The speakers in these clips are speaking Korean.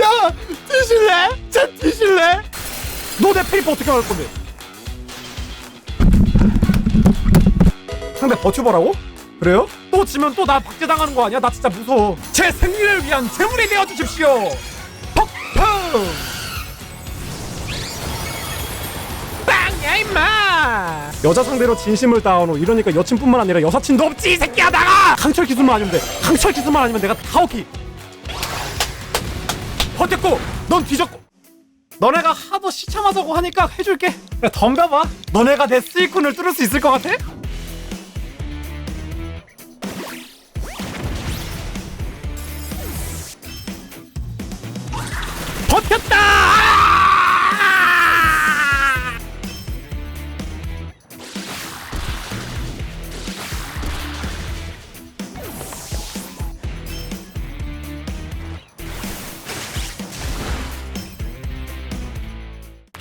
야 뒤질래? 쟤 뒤질래? 너 내 페이퍼 어떻게 할 건데? 상대 버텨보라고? 그래요? 또 지면 또 나 박제당하는 거 아니야? 나 진짜 무서워 제 생리를 위한 재물이 되어 주십시오 퍽펑 빵야 임마 여자 상대로 진심을 다하노 이러니까 여친뿐만 아니라 여사친도 없지 이 새끼야 나가 강철 기술만 아니면 돼 강철 기술만 아니면 내가 다 오케 이 버텼고 넌 뒤졌고. 너네가 하도 시참하자고 하니까 해줄게. 그래 덤벼봐. 너네가 내 스위쿤을 뚫을 수 있을 것 같아?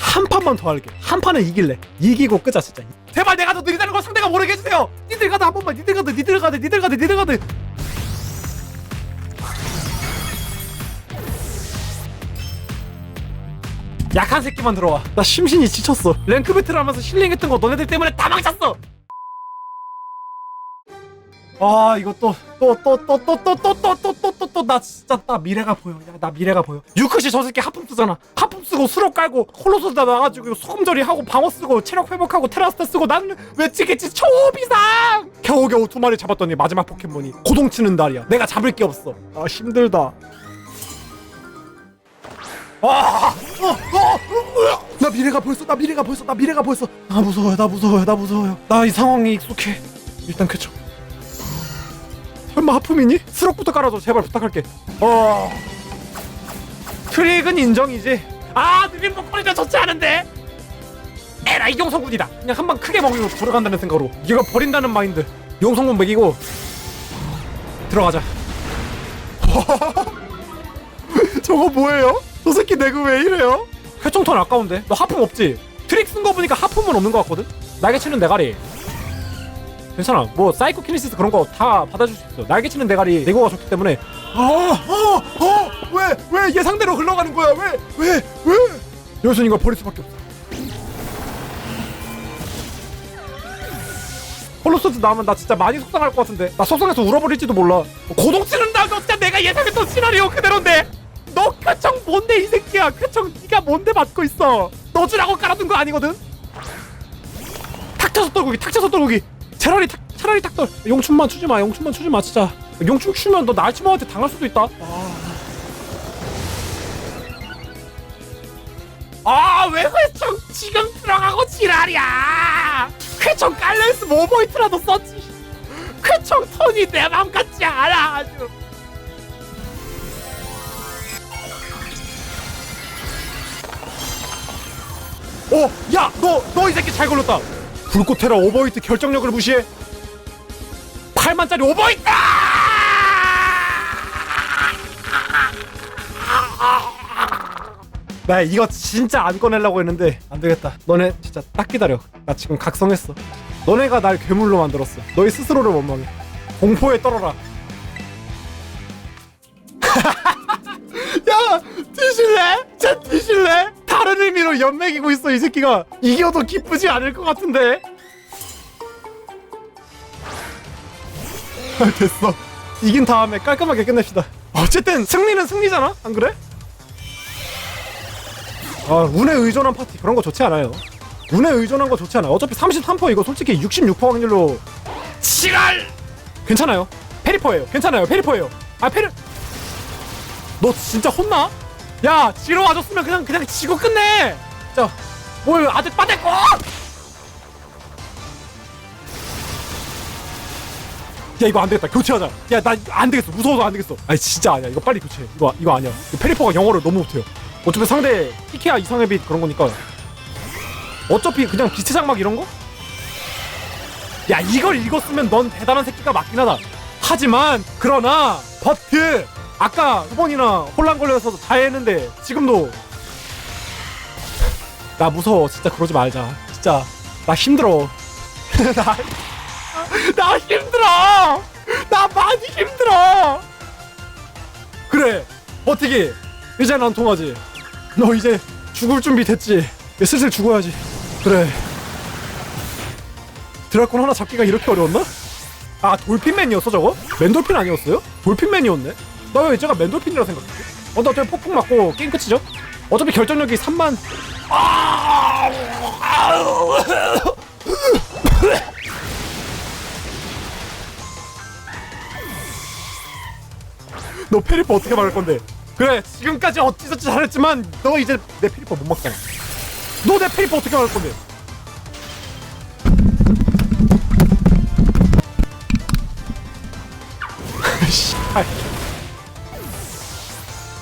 한 판만 더 할게. 한 판은 이길래. 이기고 끄자 진짜. 제발 내가 더 느리다는 걸 상대가 모르게 해주세요. 니들 가드 한 번만. 니들 가드, 니들 가드, 니들 가드, 니들 가드. 약한 새끼만 들어와. 나 심신이 지쳤어. 랭크 배틀 하면서 힐링했던 거 너네들 때문에 다 망쳤어. 아 이거 또 또 또 또 또 또 또 또 또또 또또나 진짜 나 미래가 보여 야 나 미래가 보여 유크시 저 새끼 하품 쓰잖아 하품 쓰고 수로 깔고 홀로소다 나가지고 소금절이 하고 방어 쓰고 체력 회복하고 테라스타 쓰고 나는 왜 찍겠지 초비상 겨우겨우 두 마리 잡았더니 마지막 포켓몬이 고동 치는 달이야 내가 잡을 게 없어 아 힘들다 아, 어, 어, 어, 미래가 보였어. 나 미래가 보였어. 나 미래가 보였어. 나 무서워요. 나 무서워요. 나 무서워요. 나 이 상황이 익숙해. 일단 쾌척. 설마 하품이니? 스럭부터 깔아줘 제발 부탁할게 어... 트릭은 인정이지 아 느린 목걸이가 좋지 않은데 에라이 용성군이다 그냥 한 방 크게 먹이고 들어간다는 생각으로 이거 버린다는 마인드 용성군 먹이고 들어가자 저거 뭐예요? 저 새끼 내구 왜 이래요? 회총턴 아까운데 너 하품 없지? 트릭 쓴 거 보니까 하품은 없는 것 같거든? 날개 치는 대가리 괜찮아. 뭐 사이코 키네시스 그런 거 다 받아줄 수 있어. 날개 치는 대가리 내고가 좋기 때문에. 어어어왜왜 예상대로 흘러가는 거야? 왜 왜 왜? 여기서 이거 버릴 수밖에 없어. 홀로소드 나오면 나 진짜 많이 속상할 것 같은데 나 속상해서 울어버릴지도 몰라 고동 치는다 너 진짜 내가 예상했던 시나리오 그대로인데 너 쾌청 뭔데 이 새끼야 쾌청 네가 뭔데 맞고 있어 너 주라고 깔아둔 거 아니거든 탁 쳐서 떨구기 탁 쳐서 떨구기 차라리 탁 차라리 탁떨 용춤만 추지 마 용춤만 추지 마 진짜. 용춤 추면 너 날치모한테 당할 수도 있다. 아왜 회청 지금 들어가고 지랄이야? 회청 깔려있으면 오버히트라도 썼지. 회청 톤이 내 맘 같지 않아 아주. 어, 야, 너, 너 이 새끼 잘 걸렸다. 불꽃 테러 오버히트 결정력을 무시해. 8만짜리 오버히트! 나 이거 진짜 안 꺼내려고 했는데 안 되겠다. 너네 진짜 딱 기다려. 나 지금 각성했어. 너네가 날 괴물로 만들었어. 너희 스스로를 원망해. 공포에 떨어라. 연맥이고 있어 이 새끼가. 이겨도 기쁘지 않을 것 같은데. 아, 됐어. 이긴 다음에 깔끔하게 끝냅시다. 어쨌든 승리는 승리잖아, 안 그래? 아, 운에 의존한 파티 그런 거 좋지 않아요. 운에 의존한 거 좋지 않아. 어차피 33% 이거 솔직히 66% 확률로 지랄. 괜찮아요. 페리퍼예요. 괜찮아요. 페리퍼예요. 아 페리. 너 진짜 혼나? 야, 지로 와줬으면 그냥 그냥 지고 끝내. 자, 뭘 아직 빠졌고. 야 이거 안 되겠다. 교체하자. 야 나 안 되겠어. 무서워서 안 되겠어. 아니 진짜 아니야. 이거 빨리 교체해 이거 이거 아니야. 이거 페리퍼가 영어를 너무 못해요. 어차피 상대 피케아 이상의 빛 그런 거니까. 어차피 그냥 빛의 장막 이런 거? 야 이걸 읽었으면 넌 대단한 새끼가 맞긴 하다. 하지만 그러나 버트! 아까 두 번이나 혼란 걸려서 다 했는데 지금도 나 무서워 진짜 그러지 말자 진짜 나 힘들어 나, 나 힘들어 나 많이 힘들어 그래 버티기 이제 난 통하지 너 이제 죽을 준비 됐지 이제 슬슬 죽어야지 그래 드라콘 하나 잡기가 이렇게 어려웠나? 아 돌핀맨이었어 저거? 맨돌핀 아니었어요? 돌핀맨이었네? 나왜 제가 맨돌핀이라 생각했지? 어, 나 어차피 폭풍 맞고 게임 끝이죠? 어차피 결정력이 3만 너 페리퍼 어떻게 막을 건데? 그래 지금까지 어찌저찌 잘했지만 너 이제 내 페리퍼 못 막잖아 너 내 페리퍼 어떻게 막을 건데?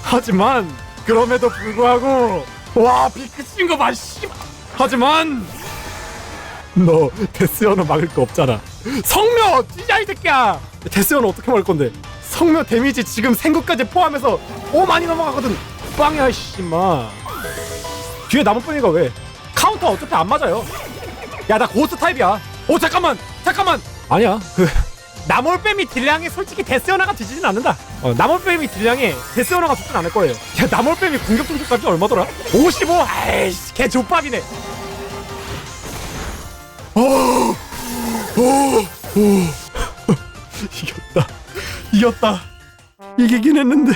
하지만 그럼에도 불구하고 와 비크친 거봐 씨발. 하지만 너 데스연은 막을 거 없잖아. 성묘 진짜 이 새끼야. 데스연은 어떻게 막을 건데? 성묘 데미지 지금 생구까지 포함해서 5만이 넘어가거든. 빵이야 씨마. 뒤에 남은 뿐이가 왜? 카운터 어차피 안 맞아요. 야 나 고스트 타입이야. 오 잠깐만 잠깐만. 아니야. 그 나몰뱀이 딜량이 솔직히 데스연화가 뒤지진 않는다. 어, 나몰뱀이 딜량이 데스연화가 죽진 않을 거예요. 야 나몰뱀이 공격 종족값이 얼마더라? 55 아이씨 개 족밥이네. 이겼다. 이겼다. 이기긴 했는데.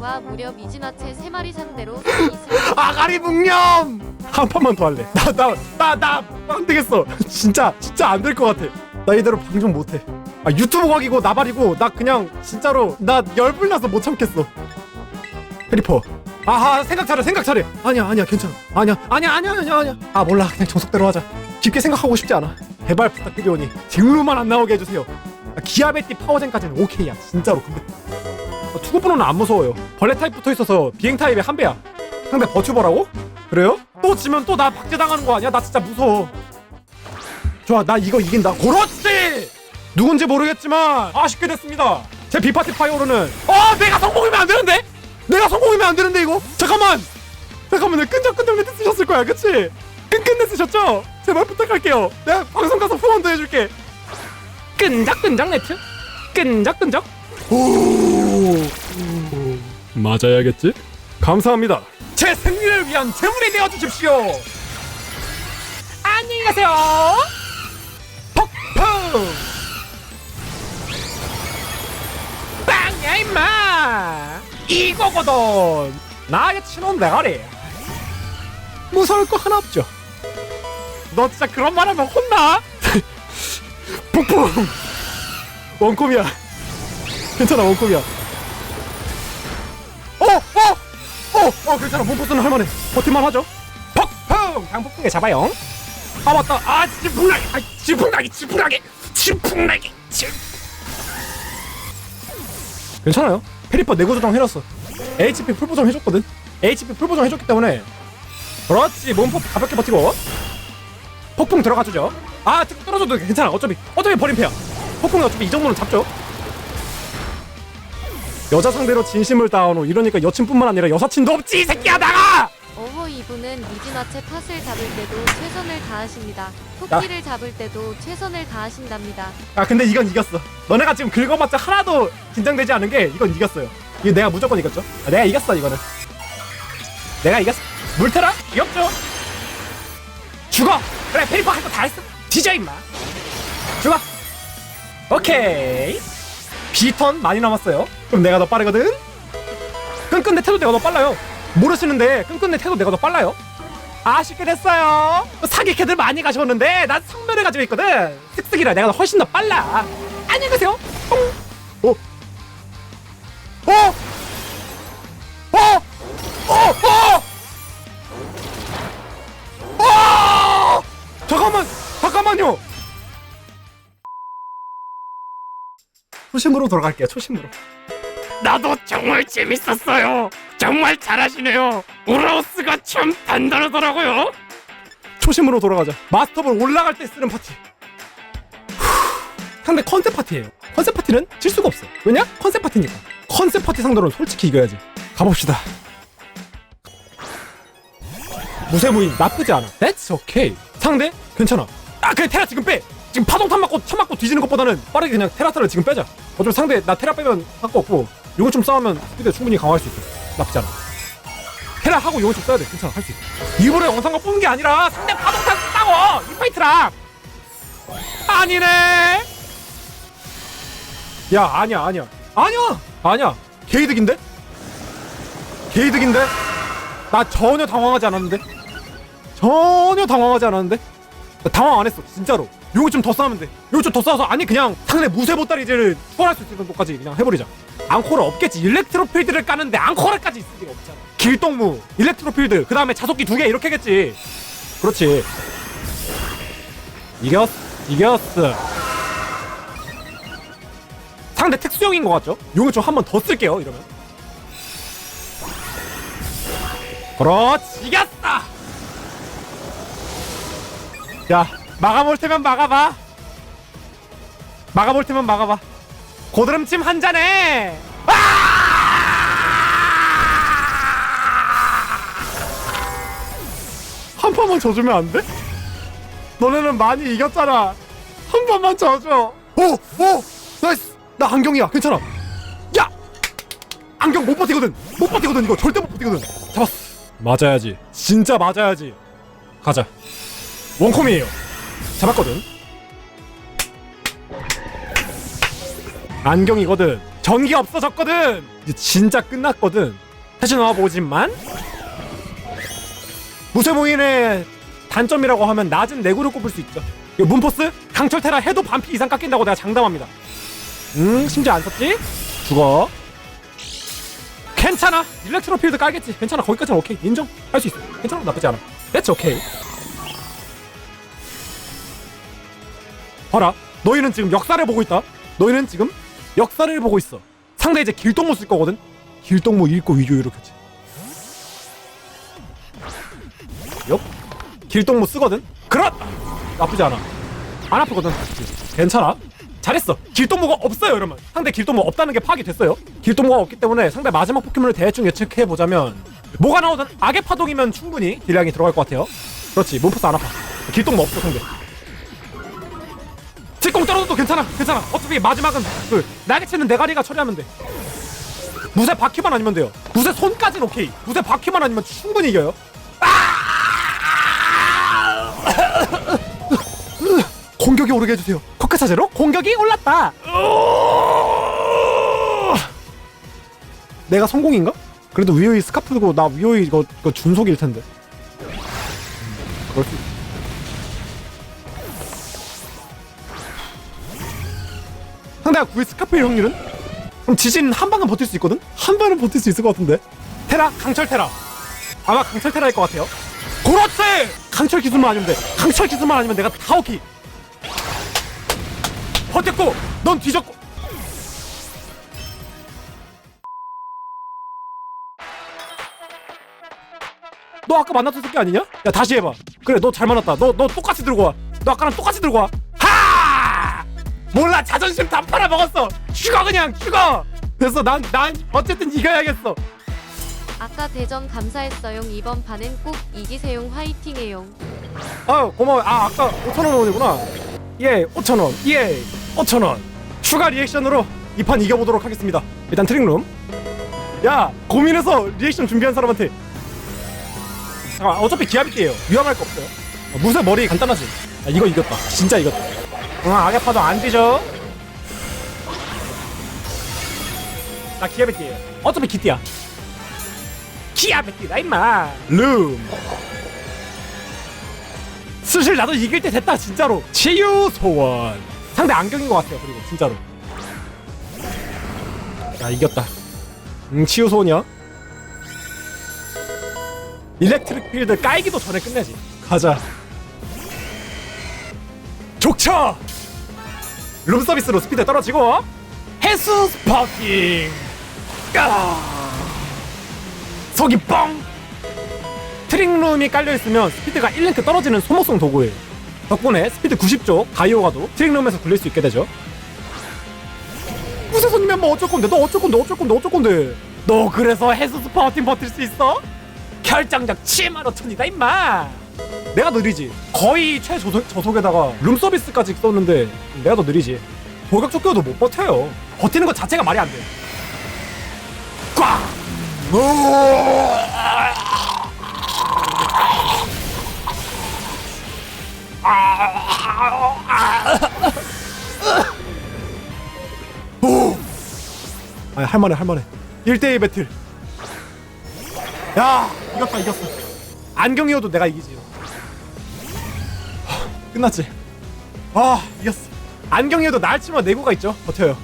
와 무려 미진아체 3마리 상대로 승리 있을 아가리 묵념! 한 판만 더 할래. 나 나 나 나 안 되겠어. 진짜 진짜 안 될 것 같아. 나 이대로 방송 못해 아 유튜브 각이고 나발이고 나 그냥 진짜로 나 열불나서 못 참겠어 페리퍼 아하 생각 차려 생각 차려 아니야 아니야 괜찮아 아니야 아니야 아니야 아니야 아니야 아 몰라 그냥 정석대로 하자 깊게 생각하고 싶지 않아 제발 부탁드리오니 징루만 안 나오게 해주세요 아, 기아베티 파워젠까지는 오케이야 진짜로 근데 어, 투구분호는 안 무서워요. 벌레 타입 붙어 있어서 비행 타입의 한 배야. 상대 버튜버라고? 그래요? 또 지면 또 나 박제당하는 거 아니야? 나 진짜 무서워. 좋아, 나 이거 이긴다. 그렇지! 누군지 모르겠지만 아쉽게 됐습니다. 제 비파티 파이어로는 어, 내가 성공이면 안 되는데? 내가 성공이면 안 되는데 이거? 잠깐만. 잠깐만, 내 끈적끈적 네트 쓰셨을 거야, 그치? 끈끈 네 쓰셨죠? 제발 부탁할게요. 내가 방송 가서 후원도 해줄게. 끈적끈적 네트? 끈적끈적? 오, 맞아야겠지? 감사합니다. 제 승리를 위한 재물이 되어 주십시오. 안녕히 가세요. 폭풍. 야 임마. 이거거든. 나의 친원 대가리. 무서울 거 하나 없죠. 너 진짜 그런 말 하면 혼나? 폭풍. 원콤이야. 괜찮아 원콤이야 어! 어! 어! 어 괜찮아 몸포스는 할만해 버틸만 하죠 퍽펑 강폭풍에 잡아요 아 맞다 아 지풍나기 아 지풍나기 지풍나기 지풍나기 지 괜찮아요. 페리퍼 내구 조정 해놨어. HP 풀 보정 해줬거든. HP 풀 보정 해줬기 때문에. 그렇지 몸포 가볍게 버티고. 폭풍 들어가주죠. 아특 떨어져도 괜찮아. 어차피 어차피 버림패야. 폭풍이 어차피 이 정도는 잡죠. 여자 상대로 진심을 다하노. 이러니까 여친뿐만 아니라 여사친도 없지 이 새끼야 나가 어허 이분은 미진아체 팥을 잡을 때도 최선을 다하십니다. 토끼를 잡을 때도 최선을 다하신답니다. 아 근데 이건 이겼어. 너네가 지금 긁어봤자 하나도 긴장되지 않은 게 이건 이겼어요. 이거 내가 무조건 이겼죠? 아, 내가 이겼어 이거는. 내가 이겼어. 물테라? 귀엽죠? 죽어! 그래 페리퍼 할 거 다 했어. 뒤져 임마. 죽어. 오케이. B턴 많이 남았어요. 그럼 내가 더 빠르거든? 끈끈 내 태도 내가 더 빨라요 모르시는데 끈끈내 태도 내가 더 빨라요 아쉽게 됐어요 사기캐들 많이 가셨는데 난 성면을 가지고 있거든 쓱쓱이라 내가 훨씬 더 빨라 안녕히 가세요 똥. 어? 어? 어? 어? 어? 어? 잠깐만 잠깐만요 초심으로 돌아갈게요 초심으로 나도 정말 재밌었어요. 정말 잘하시네요. 우라우스가 참 단단하더라고요. 초심으로 돌아가자. 마스터볼 올라갈 때 쓰는 파티. 후, 상대 컨셉 파티예요. 컨셉 파티는 질 수가 없어. 왜냐? 컨셉 파티니까. 컨셉 파티 상대로는 솔직히 이겨야지. 가봅시다. 무쇠무인 나쁘지 않아. That's okay. 상대 괜찮아. 아 그래 테라 지금 빼. 지금 파동탄 맞고 차 맞고 뒤지는 것보다는 빠르게 그냥 테라타를 지금 빼자. 어차피 상대 나 테라 빼면 할거 없고 이거 좀 싸우면 스피드 충분히 강화할 수 있어. 나쁘지 않아. 그래 하고 용을 좀 써야 돼. 괜찮아 할 수 있어. 일부러 영상과 뽑은 게 아니라 상대 파동탄 썼다고 이 파이트랑. 아니네. 야 아니야 아니야. 아니야! 아니야. 게이득인데? 게이득인데? 나 전혀 당황하지 않았는데? 전혀 당황하지 않았는데? 나 당황 안 했어 진짜로. 요거 좀 더 싸우면 돼. 요거 좀 더 싸워서 아니 그냥 상대 무쇠 보따리질을 초월할 수 있는 정도까지 그냥 해버리자 앙코르 없겠지. 일렉트로필드를 까는데 앙코르까지 있을 리가 없잖아. 길동무 일렉트로필드 그 다음에 자석기 두 개 이렇게겠지. 그렇지. 이겼 이겼어. 상대 특수형인 것 같죠? 용을 좀 한 번 더 쓸게요 이러면. 그렇지 이겼어! 야 막아볼 테면 막아봐. 막아볼 테면 막아봐 고드름침 한 잔에. 한 판만 져주면 안 돼? 너네는 많이 이겼잖아. 한 판만 져줘. 오! 오! 나이스! 나 안경이야. 괜찮아. 야! 안경 못 버티거든. 못 버티거든 이거. 절대 못 버티거든. 잡았어. 맞아야지. 진짜 맞아야지. 가자. 원콤이에요. 잡았거든 안경이거든. 전기 없어졌거든. 이제 진짜 끝났거든. 다시 나와보지만. 무쇠무인의 단점이라고 하면 낮은 내구를 꼽을 수 있죠. 문포스? 강철 테라 해도 반피 이상 깎인다고 내가 장담합니다. 음 심지어 안 썼지? 죽어. 괜찮아. 일렉트로 필드 깔겠지. 괜찮아. 거기까지는 오케이. 인정. 할 수 있어. 괜찮아 나쁘지 않아. That's 오케이 봐라. 너희는 지금 역사를 보고 있다. 너희는 지금 역사를 보고 있어. 상대 이제 길동무 쓸 거거든? 길동무 읽고 위조 이렇게 하지. 옆 길동무 쓰거든? 그렇! 나쁘지 않아. 안 아프거든 괜찮아. 잘했어. 길동무가 없어요 여러분. 상대 길동무 없다는 게 파악이 됐어요. 길동무가 없기 때문에 상대 마지막 포켓몬을 대충 예측해 보자면 뭐가 나오든 악의 파동이면 충분히 딜량이 들어갈 것 같아요. 그렇지. 몸포스 안 아파. 길동무 없어 상대 직공 떨어져도 괜찮아 괜찮아. 어차피 마지막은 그 날개치는 내가리가 처리하면 돼. 무쇠 바퀴만 아니면 돼요. 무쇠 손까지는 오케이. 무쇠 바퀴만 아니면 충분히 이겨요. 공격이 오르게 해주세요. 코카 차제로? 공격이 올랐다. 내가 성공인가? 그래도 위오이 스카프 들고 나 위오이 이거, 이거 준속일 텐데. 음, 그럴 수 있- 상대가 구의 스카프일 확률은? 그럼 지진 한 방은 버틸 수 있거든? 한 방은 버틸 수 있을 것 같은데 테라 강철 테라 아마 강철 테라일 것 같아요 그렇지! 강철 기술만 아니면 돼 강철 기술만 아니면 내가 다 오케이 버텼고 넌 뒤졌고 너 아까 만났던 새끼 아니냐? 야 다시 해봐 그래 너 잘 만났다 너 너 똑같이 들고 와너 아까랑 똑같이 들고 와 하! 몰라 자존심 다 팔아먹었어. 죽어 그냥 죽어. 됐어 난난 어쨌든 이겨야겠어. 아까 대전 감사했어요. 이번 판은 꼭 이기세용 화이팅해용. 아 고마워. 아 아까 5천원 원이구나. 예 5천원. 예 5천원. 추가 리액션으로 이 판 이겨보도록 하겠습니다. 일단 트릭룸. 야 고민해서 리액션 준비한 사람한테. 잠깐 어차피 기합일게요. 위험할 거 없어요. 어, 무쇠 머리 간단하지? 아, 이거 이겼다. 진짜 이겼다 응 악의 파도 안 뒤져. 나 기합일게요 어차피 기띠야. 기합일게다 임마. 룸. 슬슬 나도 이길 때 됐다 진짜로. 치유 소원. 상대 안경인 것 같아요 그리고 진짜로. 야 이겼다. 음 치유 소원이야? 일렉트릭 필드 깔기도 전에 끝내지. 가자. 족쳐 룸 서비스로 스피드 떨어지고 해수 스파킹. 아 속이 뻥! 트릭룸이 깔려있으면 스피드가 1랭크 떨어지는 소모성 도구예요. 덕분에 스피드 90쪽 가이오가도 트릭룸에서 굴릴 수 있게 되죠. 무쇠 손이면 뭐 어쩔 건데? 너 어쩔 건데? 어쩔 건데? 어쩔 건데? 너 그래서 해수 스파워팅 버틸 수 있어? 결정적 7만 5천이다 임마 내가 느리지. 거의 최저속에다가 룸 서비스까지 썼는데 내가 더 느리지. 돌격 쫓겨도 못 버텨요. 버티는 것 자체가 말이 안 돼. 꽉! 뭐! 아, 할만해, 할만해. 1대1 배틀. 야, 이겼다, 이겼어. 안경이어도 내가 이기지. 끝났지 아 이겼어 안경이어도 날 치면 내구가 있죠 버텨요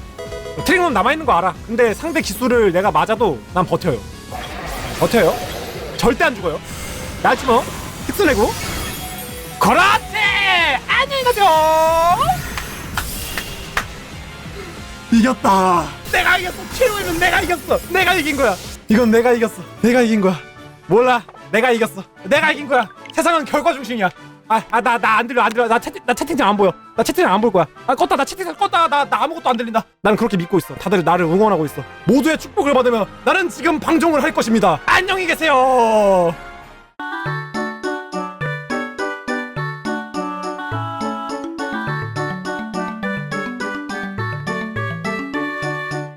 트릭은 남아있는 거 알아 근데 상대 기술을 내가 맞아도 난 버텨요 버텨요 절대 안 죽어요 날 치면 특수 내구 그렇지 안녕히 가세요 이겼다. 내가 이겼어. 최후에는 내가 이겼어. 내가 이긴 거야. 이건 내가 이겼어. 내가 이긴 거야. 몰라. 내가 이겼어. 내가 이긴 거야. 세상은 결과 중심이야. 아, 아, 나, 나 안 들려, 안 들려. 나 채팅, 나 채팅창 안 보여. 나 채팅창 안 볼 거야. 아, 껐다. 나 채팅창 껐다. 나, 나 아무것도 안 들린다. 나는 그렇게 믿고 있어. 다들 나를 응원하고 있어. 모두의 축복을 받으며 나는 지금 방종을 할 것입니다. 안녕히 계세요.